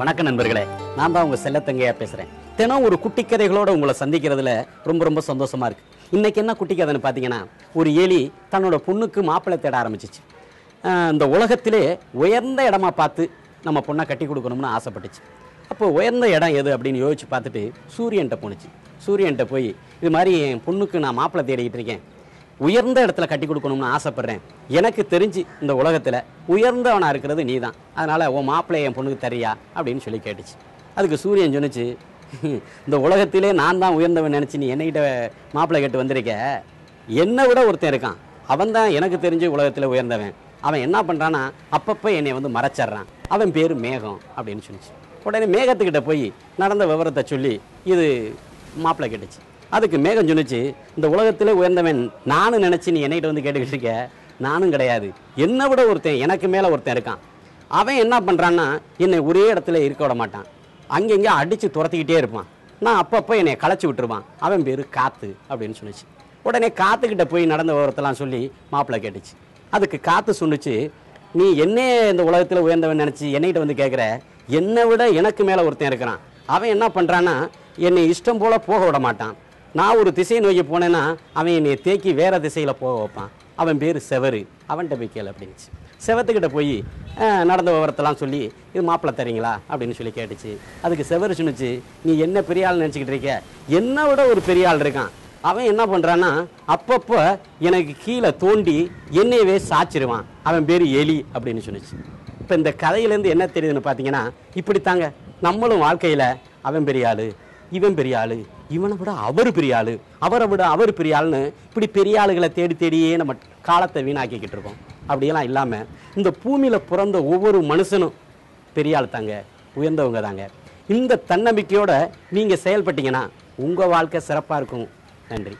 வணக்கம் நண்பர்களே. நான் தான் உங்கள் செல்லத்தங்கையா பேசுகிறேன் தினம் ஒரு குட்டி கதைகளோடு உங்களை சந்திக்கிறதுல ரொம்ப ரொம்ப சந்தோஷமாக இருக்குது இன்றைக்கி என்ன குட்டி கதைன்னு பார்த்தீங்கன்னா ஒரு எலி தன்னோட பொண்ணுக்கு மாப்பிள்ளை தேட ஆரம்பிச்சிச்சு. இந்த உலகத்திலே உயர்ந்த இடமா பார்த்து நம்ம பொண்ணை கட்டி கொடுக்கணும்னு ஆசைப்பட்டுச்சு. அப்போ உயர்ந்த இடம் எது அப்படின்னு யோசிச்சு பார்த்துட்டு சூரியன்கிட்ட போணுச்சு. சூரியன்கிட்ட போய் இது மாதிரி என் பொண்ணுக்கு நான் மாப்பிள்ளை தேடிக்கிட்டு இருக்கேன். உயர்ந்த இடத்துல கட்டி கொடுக்கணும்னு ஆசைப்பட்றேன். எனக்கு தெரிஞ்சு இந்த உலகத்தில் உயர்ந்தவனாக இருக்கிறது நீ தான் அதனால் உன் மாப்பிள்ளைய என் பொண்ணுக்கு தரியா அப்படின்னு சொல்லி கேட்டுச்சு. அதுக்கு சூரியன் சொன்னுச்சு இந்த உலகத்திலே நான் தான் உயர்ந்தவன் நினச்சி நீ என்னைகிட்ட மாப்பிள்ளை கேட்டு வந்திருக்க? என்னை விட ஒருத்தன் இருக்கான். அவன் தான் எனக்கு தெரிஞ்சு உலகத்தில் உயர்ந்தவன். அவன் என்ன பண்ணுறான்னா அப்பப்போ என்னை வந்து மறைச்சிட்றான். அவன் பேர் மேகம் அப்படின்னு சொன்னிச்சு உடனே மேகத்துக்கிட்ட போய் நடந்த விவரத்தை சொல்லி இது மாப்பிள்ளை கேட்டுச்சு. அதுக்கு மேகம் சொன்னிச்சு இந்த உலகத்திலே உயர்ந்தவன் நானும் நினச்சி நீ என்னைகிட்ட வந்து கேட்டுக்கிட்டு இருக்க? நானும் கிடையாது. என்னை விட ஒருத்தன் எனக்கு மேலே ஒருத்தன் இருக்கான். அவன் என்ன பண்ணுறான்னா என்னை ஒரே இடத்துல இருக்க விட மாட்டான். அங்கங்கே அடித்து துரத்திக்கிட்டே இருப்பான். நான் அப்பப்போ என்னை களைச்சி விட்டுருவான். அவன் பேர் காத்து அப்படின்னு சொன்னிச்சு. உடனே காத்துக்கிட்ட போய் நடந்த விவரத்தெல்லாம் சொல்லி மாப்பிள்ளை கேட்டுச்சு. அதுக்கு காத்து சொன்னிச்சு நீ என்னே இந்த உலகத்தில் உயர்ந்தவன் நினச்சி என்னைகிட்ட வந்து கேட்குற என்னை விட எனக்கு மேலே ஒருத்தன் இருக்கிறான். அவன் என்ன பண்ணுறான்னா என்னை இஷ்டம் போல் போக விட மாட்டான். நான் ஒரு திசையை நோக்கி போனேன்னா அவன் என்னை தேக்கி வேறு திசையில் போக வைப்பான். அவன் பேர் செவரு. அவன்கிட்ட போய் கேள் அப்படின்னுச்சு. செவத்துக்கிட்ட போய் நடந்த விவரத்தெல்லாம் சொல்லி இது மாப்பிள்ளை தரீங்களா அப்படின்னு சொல்லி கேட்டுச்சு. அதுக்கு செவரு சொன்னிச்சு நீ என்ன பெரிய ஆள் நினச்சிக்கிட்டு இருக்க? என்னை விட ஒரு பெரிய ஆள் இருக்கான். அவன் என்ன பண்ணுறான்னா அப்பப்போ எனக்கு கீழே தோண்டி என்னையவே சாச்சிருவான். அவன் பேர் எலி அப்படின்னு சொன்னிச்சு. இப்போ இந்த கதையிலேருந்து என்ன தெரியுதுன்னு பார்த்தீங்கன்னா இப்படித்தாங்க. நம்மளும் வாழ்க்கையில் அவன் பெரிய ஆள் இவன் பெரிய ஆளு இவனை விட அவர் பெரிய ஆளு அவரை விட அவர் பெரிய ஆளுன்னு இப்படி பெரிய ஆளுகளை தேடி தேடியே நம்ம காலத்தை வீணாக்கிக்கிட்டு இருக்கோம். அப்படியெல்லாம் இல்லாமல் இந்த பூமியில் பிறந்த ஒவ்வொரு மனுஷனும் பெரிய ஆள் தாங்க உயர்ந்தவங்க தாங்க இந்த தன்னம்பிக்கையோடு நீங்கள் செயல்பட்டீங்கன்னா உங்கள் வாழ்க்கை சிறப்பாக இருக்கும். நன்றி.